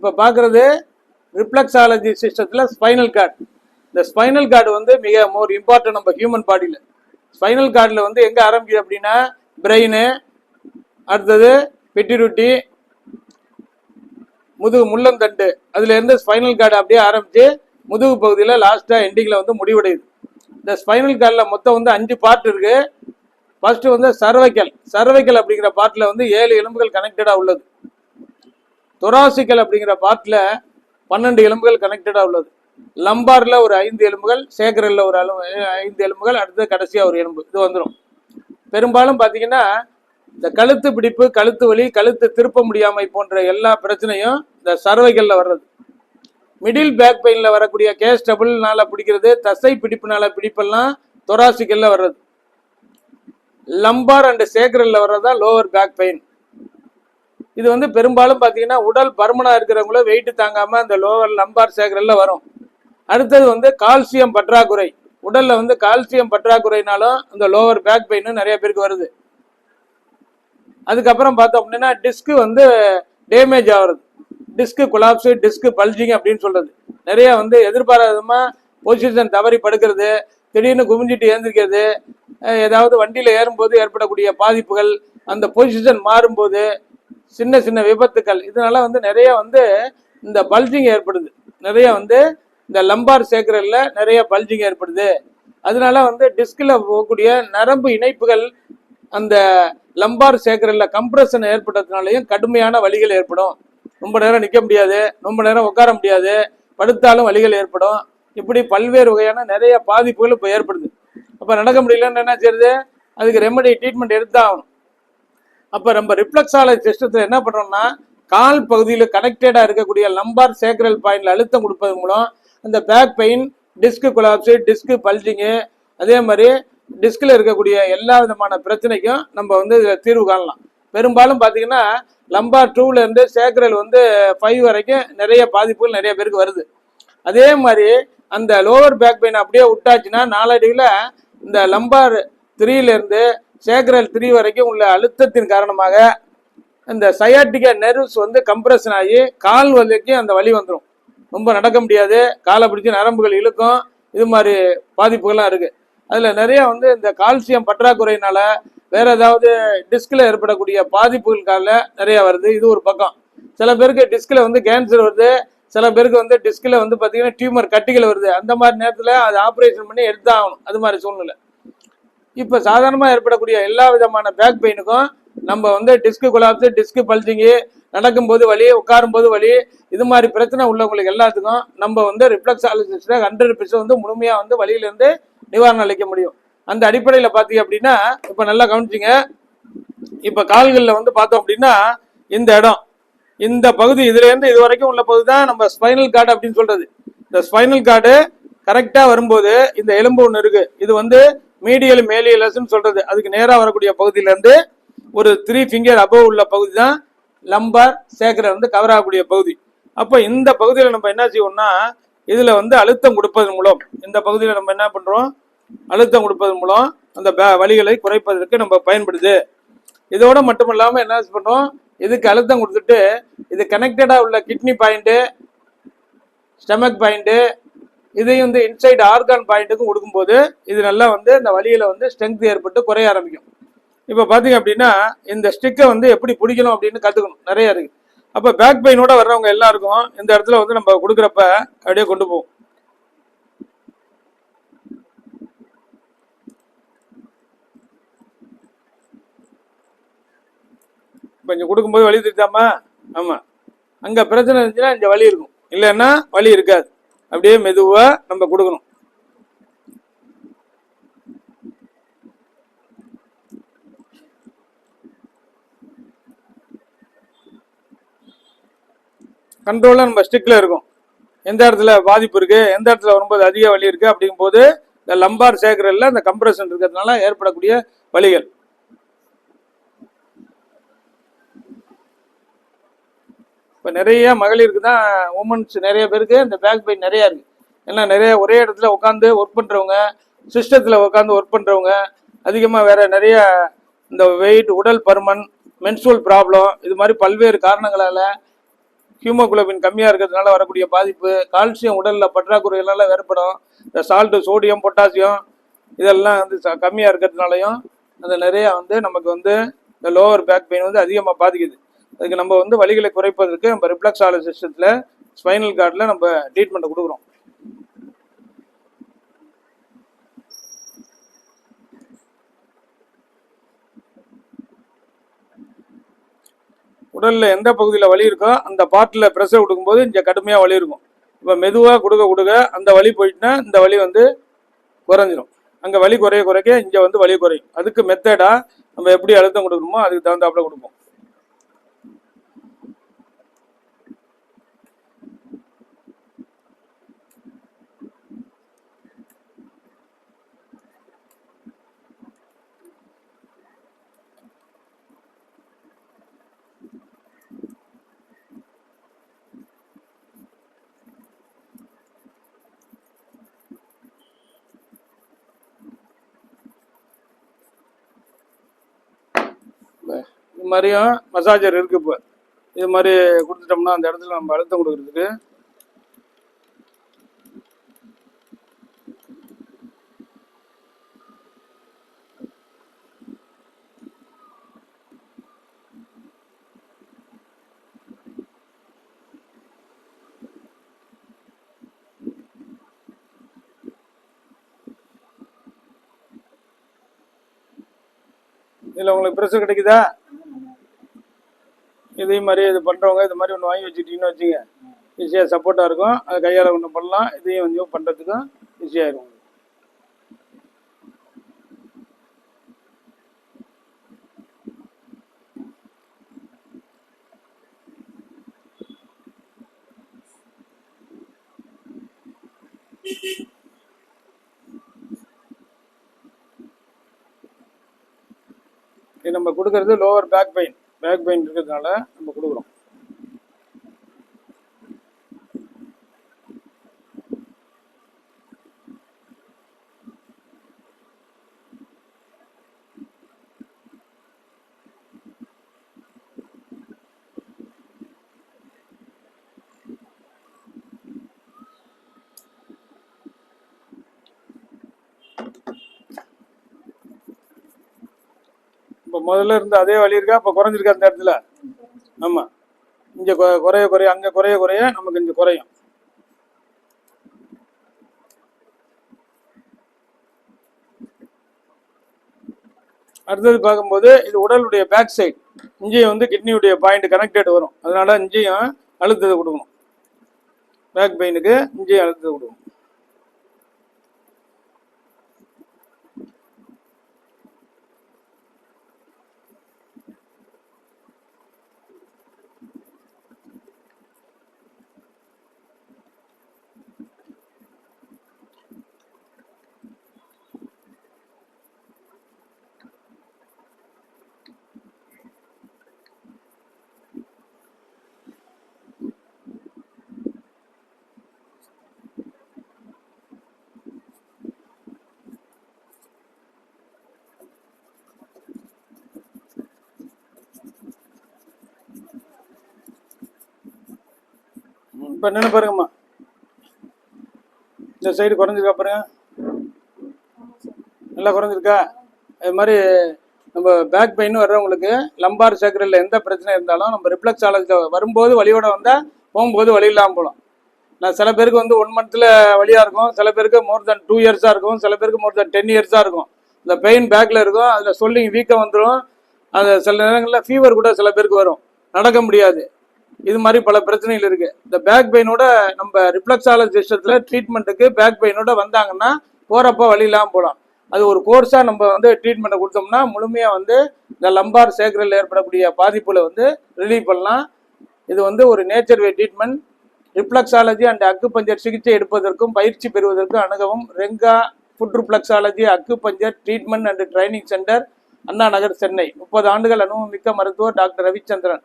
இப்போ பார்க்குறது ரிப்ளக்ஸாலஜி சிஸ்டத்தில் ஸ்பைனல் கார்டு இந்த ஸ்பைனல் கார்டு வந்து மிக மோர் இம்பார்ட்டன்ட் நம்ம ஹியூமன் பாடியில் ஸ்பைனல் கார்டில் வந்து எங்கே ஆரம்பிக்குது அப்படின்னா பிரெயின் அடுத்தது பெட்டிருட்டி முதுகு முள்ளந்தண்டு அதுலேருந்து ஸ்பைனல் கார்டு அப்படியே ஆரம்பித்து முதுகு பகுதியில் லாஸ்ட்டாக எண்டிங்கில் வந்து முடிவடையுது. இந்த ஸ்பைனல் கார்டில் மொத்தம் வந்து அஞ்சு பார்ட் இருக்கு. ஃபர்ஸ்ட் வந்து சர்வைக்கல் சர்வைக்கல் அப்படிங்கிற பார்ட்டில் வந்து ஏழு எலும்புகள் கனெக்டடாக உள்ளது. தொராசிக்கல் அப்படிங்கிற பாட்டில் பன்னெண்டு எலும்புகள் கனெக்டடாக உள்ளது. லம்பாரில் ஒரு ஐந்து எலும்புகள் சேகரில் ஒரு அளவு ஐந்து எலும்புகள் அடுத்து கடைசியாக ஒரு எலும்பு. இது வந்துடும் பெரும்பாலும் பார்த்தீங்கன்னா இந்த கழுத்து பிடிப்பு கழுத்து வலி கழுத்து திருப்ப முடியாமை போன்ற எல்லா பிரச்சனையும் இந்த சர்வைகளில் வர்றது. மிடில் பேக் பெயினில் வரக்கூடிய கேஸ் டபுள்னால பிடிக்கிறது தசை பிடிப்புனால பிடிப்பெல்லாம் தொராசிக்கல்ல வர்றது. லம்பார் அண்ட் சேக்கரல்ல வர்றதா லோவர் பேக் பெயின் இது வந்து பெரும்பாலும் பார்த்தீங்கன்னா உடல் பருமனாக இருக்கிறவங்கள வெயிட்டு தாங்காமல் அந்த லோவர் லம்பார் சேகரில் வரும். அடுத்தது வந்து கால்சியம் பற்றாக்குறை. உடலில் வந்து கால்சியம் பற்றாக்குறைனாலும் இந்த லோவர் பேக் பெயின்னு நிறைய பேருக்கு வருது. அதுக்கப்புறம் பார்த்தோம் அப்படின்னா டிஸ்க்கு வந்து டேமேஜ் ஆகுறது. டிஸ்க்கு குலாப்ஸு டிஸ்க்கு பல்ஜிங் அப்படின்னு சொல்கிறது நிறைய வந்து எதிர்பாராதமாக பொசிஷன் தவறி படுக்கிறது திடீர்னு குமிஞ்சிட்டு ஏந்திரிக்கிறது ஏதாவது வண்டியில் ஏறும்போது ஏற்படக்கூடிய பாதிப்புகள் அந்த பொசிஷன் மாறும்போது சின்ன சின்ன விபத்துக்கள். இதனால வந்து நிறைய வந்து இந்த பல்ஜிங் ஏற்படுது. நிறைய வந்து இந்த லம்பார் சேக்கரல்ல நிறைய பல்ஜிங் ஏற்படுது. அதனால வந்து டிஸ்கில் போகக்கூடிய நரம்பு இணைப்புகள் அந்த லம்பார் சேக்கரல்ல கம்ப்ரஷன் ஏற்பட்டதுனாலையும் கடுமையான வலிகள் ஏற்படும். ரொம்ப நேரம் நிற்க முடியாது. ரொம்ப நேரம் உட்கார முடியாது. படுத்தாலும் வலிகள் ஏற்படும். இப்படி பல்வேறு வகையான நிறைய பாதிப்புகள் இப்போ ஏற்படுது. அப்போ நடக்க முடியலன்னு என்ன செய்யுது அதுக்கு ரெமெடி ட்ரீட்மெண்ட் எடுத்தான் ஆகணும். அப்போ நம்ம ரிஃப்ளெக்ஸாலஜி சிஸ்டத்தில் என்ன பண்ணுறோம்னா கால் பகுதியில் கனெக்டடாக இருக்கக்கூடிய லம்பார் சேக்கரல் பாயிண்ட்ல அழுத்தம் கொடுப்பது மூலம் அந்த back pain disc collapse disc bulging அதே மாதிரி டிஸ்கில் இருக்கக்கூடிய எல்லா விதமான பிரச்சனைக்கும் நம்ம வந்து இதில் தீர்வு காணலாம். பெரும்பாலும் பார்த்தீங்கன்னா லம்பார் டூவிலேருந்து சேக்கரல் வந்து ஃபைவ் வரைக்கும் நிறைய பாதிப்புகள் நிறைய பேருக்கு வருது. அதே மாதிரி அந்த லோவர் பேக் பெயின் அப்படியே விட்டாச்சுன்னா நாலடியில் இந்த லம்பார் த்ரீலேருந்து சேக்ரல் த்ரீ வரைக்கும் உள்ள அழுத்தத்தின் காரணமாக இந்த சயாட்டிகா நெர்வ்ஸ் வந்து கம்ப்ரெஷன் ஆகி கால் வலிக்கும் அந்த வலி வந்துடும் ரொம்ப நடக்க முடியாது. காலை பிடிச்சி நரம்புகள் இழுக்கும். இது மாதிரி பாதிப்புகள்லாம் இருக்குது அதில் நிறைய வந்து இந்த கால்சியம் பற்றாக்குறையினால வேற ஏதாவது டிஸ்கில் ஏற்படக்கூடிய பாதிப்புகளுக்கால நிறைய வருது. இது ஒரு பக்கம். சில பேருக்கு டிஸ்கில் வந்து கேன்சர் வருது. சில பேருக்கு வந்து டிஸ்கில் வந்து பார்த்தீங்கன்னா டியூமர் கட்டிகள் வருது. அந்த மாதிரி நேரத்தில் அது ஆப்ரேஷன் பண்ணி எடுத்தாகணும். அது மாதிரி சூழ்நிலை. இப்போ சாதாரணமாக ஏற்படக்கூடிய எல்லா விதமான பேக் பெயினுக்கும் நம்ம வந்து டிஸ்க் குலாப்ஸு டிஸ்க் பல்ஜிங்கு நடக்கும்போது வலி உட்காரும்போது வலி இது மாதிரி பிரச்சனை உள்ளவங்களுக்கு எல்லாத்துக்கும் நம்ம வந்து ரிஃப்ளெக்ஸாலஜிஸ்ட ஹண்ட்ரட் பர்சன்ட் வந்து முழுமையாக வந்து வழியிலேருந்து நிவாரணம் அளிக்க முடியும். அந்த அடிப்படையில் பார்த்தீங்க அப்படின்னா இப்போ நல்லா கவனிச்சிங்க. இப்போ கால்களில் வந்து பார்த்தோம் அப்படின்னா இந்த இடம் இந்த பகுதி இதுலேருந்து இது வரைக்கும் உள்ள பகுதி தான் நம்ம ஸ்பைனல் கார்டு அப்படின்னு சொல்கிறது இந்த ஸ்பைனல் கார்டு கரெக்டாக வரும்போது இந்த எலும்பு ஒன்று இருக்குது இது வந்து மீடியல் மேலியலஸ்ன்னு சொல்றது. அதுக்கு நேராக வரக்கூடிய பகுதியிலேருந்து ஒரு த்ரீ ஃபிங்கர் அபவ் உள்ள பகுதி தான் லம்பர் சேக்கரை வந்து கவர் ஆகக்கூடிய பகுதி. அப்போ இந்த பகுதியில் நம்ம என்ன செய்வோம்னா இதில் வந்து அழுத்தம் கொடுப்பதன் மூலம் இந்த பகுதியில் நம்ம என்ன பண்ணுறோம் அழுத்தம் கொடுப்பதன் மூலம் அந்த வழிகளை வலிகளை குறைப்பதற்கு நம்ம பயன்படுது. இதோட மட்டும் இல்லாமல் என்ன பண்ணுறோம் இதுக்கு அழுத்தம் கொடுத்துட்டு இது கனெக்டடாக உள்ள கிட்னி பாயிண்ட்டு ஸ்டமக் பாயிண்ட்டு இதையும் வந்து இன்சைடு ஆர்கான் பாயிண்ட்டுக்கும் கொடுக்கும்போது இது நல்லா வந்து இந்த வழியில் வந்து ஸ்ட்ரென்த் ஏற்பட்டு குறைய ஆரம்பிக்கும். இப்போ பார்த்தீங்க அப்படின்னா இந்த ஸ்டிக்கை வந்து எப்படி பிடிக்கணும் அப்படின்னு கற்றுக்கணும் நிறைய இருக்குது அப்போ பேக் பெயினோட வர்றவங்க எல்லாருக்கும் இந்த இடத்துல வந்து நம்ம கொடுக்குறப்ப அப்படியே கொண்டு போவோம். இப்போ இங்கே கொடுக்கும்போது வழி தெரிஞ்சாமா ஆமாம் அங்கே பிரச்சனை இருந்துச்சுன்னா இங்கே வலி இருக்கும். இல்லைன்னா வலி இருக்காது. அப்படியே மெதுவாக நம்ம கொடுக்கணும். கண்ட்ரோலாக நம்ம ஸ்டிக்கில் இருக்கும். எந்த இடத்துல பாதிப்பு இருக்குது எந்த இடத்துல வரும்போது அதிக வலி இருக்குது அப்படிங்கும்போது இந்த லம்பார் சேக்கரில் இந்த கம்ப்ரெஷன் இருக்கிறதுனால ஏற்படக்கூடிய வழிகள் இப்போ நிறைய மகளிருக்கு தான் உமன்ஸ் நிறைய பேருக்கு இந்த பேக் பெயின் நிறையா இருக்கு. ஏன்னா நிறைய ஒரே இடத்துல உட்காந்து ஒர்க் பண்ணுறவங்க சிஸ்டத்தில் உட்காந்து ஒர்க் பண்ணுறவங்க அதிகமாக வேற நிறைய இந்த வெயிட் உடல் பருமன் மென்சுவல் ப்ராப்ளம் இது மாதிரி பல்வேறு காரணங்களால் ஹியூமோகுளோபின் கம்மியாக இருக்கிறதுனால வரக்கூடிய பாதிப்பு கால்சியம் உடலில் பற்றாக்குறைகளால் ஏற்படும் இந்த சால்ட்டு சோடியம் பொட்டாசியம் இதெல்லாம் வந்து கம்மியாக இருக்கிறதுனாலையும் அந்த நிறையா வந்து நமக்கு வந்து இந்த லோவர் பேக் பெயின் வந்து அதிகமாக பாதிக்குது. அதுக்கு நம்ம வந்து வலிகளை குறைப்பதற்கு நம்ம ரிப்ளக்ஸ் சிஸ்டத்தில் ஸ்பைனல் கார்டில் நம்ம ட்ரீட்மெண்ட்டை கொடுக்குறோம். உடலில் எந்த பகுதியில் வலி இருக்கோ அந்த பார்ட்டில் ப்ரெஷர் கொடுக்கும்போது இங்கே கடுமையாக வலி இருக்கும். இப்போ மெதுவாக கொடுக்க கொடுக்க அந்த வலி போயிட்டுனா இந்த வலி வந்து குறைஞ்சிரும். அங்கே வலி குறைய குறைக்க இங்கே வந்து வலி குறையும். அதுக்கு மெத்தடாக நம்ம எப்படி அழுத்தம் கொடுக்கணுமோ அதுக்கு தகுந்தாப்புல கொடுப்போம். இது மாதிரியும் மசாஜர் இருக்கு இப்போ. இது மாதிரி கொடுத்துட்டோம்னா அந்த இடத்துல நம்ம அழுத்தம் கொடுக்கறதுக்கு. இதில் உங்களுக்கு ப்ரெஷர் கிடைக்குதா? இதே மாதிரி இது பண்ணுறவங்க இது மாதிரி ஒன்று வாங்கி வச்சுக்கிட்டீங்கன்னு வச்சுங்க. ஈஸியாக சப்போர்ட்டாக இருக்கும். அது கையால் ஒன்று பண்ணலாம். இதையும் கொஞ்சம் பண்ணுறதுக்கும் ஈஸியாக இருக்கும் இது நம்ம கொடுக்கறது lower back pain back pain இருக்கிறதுனால நம்ம கொடுக்குறோம். இப்போ முதல்ல இருந்த அதே வழி இருக்கா? இப்போ குறைஞ்சிருக்கா அந்த இடத்துல? ஆமாம் இங்கே குறைய குறைய அங்கே குறைய குறைய நமக்கு இங்கே குறையும். அடுத்தது பார்க்கும்போது இது உடலுடைய பேக் சைடு இங்கேயும் வந்து கிட்னியுடைய பாயிண்ட் கனெக்டட் வரும். அதனால இங்கேயும் அழுத்தத்தை கொடுக்கணும். பேக் பெயினுக்கு இங்கேயும் அழுத்தத்தை கொடுக்கணும். இப்போ நின்று பாருங்கம்மா. இந்த சைடு குறைஞ்சிருக்கா பாருங்க. நல்லா குறைஞ்சிருக்கா? அது மாதிரி நம்ம பேக் பெயின் வர்றவங்களுக்கு லம்பார் சேக்கரில் எந்த பிரச்சனை இருந்தாலும் நம்ம ரிப்ளக்ஸ் ஆலஜியில் வரும்போது வழியோட வந்தால் போகும்போது வழி இல்லாமல் போகலாம் நான் சில பேருக்கு வந்து ஒன் மந்த்தில் வழியாக இருக்கும். சில பேருக்கு மோர் தென் டூ இயர்ஸாக இருக்கும். சில பேருக்கு மோர் தென் டென் இயர்ஸாக இருக்கும். இந்த பெயின் பேக்கில் இருக்கும். அதில் சொல்லிங் வீக்கம் வந்துடும் அந்த சில நேரங்களில் ஃபீவர் கூட சில பேருக்கு வரும். நடக்க முடியாது. இது மாதிரி பல பிரச்சனைகள் இருக்கு. இந்த பேக் பெயினோட நம்ம ரிப்ளக்ஸாலஜி சிஸ்டத்துல ட்ரீட்மெண்ட்டுக்கு பேக் பெயினோட வந்தாங்கன்னா போறப்ப வழி இல்லாமல் போகலாம் அது ஒரு கோர்ஸாக நம்ம வந்து ட்ரீட்மெண்ட்டை கொடுத்தோம்னா முழுமையாக வந்து இந்த லம்பார் சேக்கரில் ஏற்படக்கூடிய பாதிப்புல வந்து ரிலீவ் பண்ணலாம். இது வந்து ஒரு nature way treatment reflexology and acupuncture சிகிச்சை எடுப்பதற்கும் பயிற்சி பெறுவதற்கும் அணுகவும். Renga foot reflexology acupuncture treatment and training centre Anna Nagar Chennai. முப்பது ஆண்டுகள் அனுபவம் மிக்க மருத்துவர் doctor Ravichandran.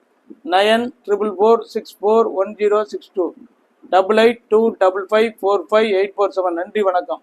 Nine triple four six four one zero six two double eight two double five four five eight four seven. நன்றி வணக்கம்.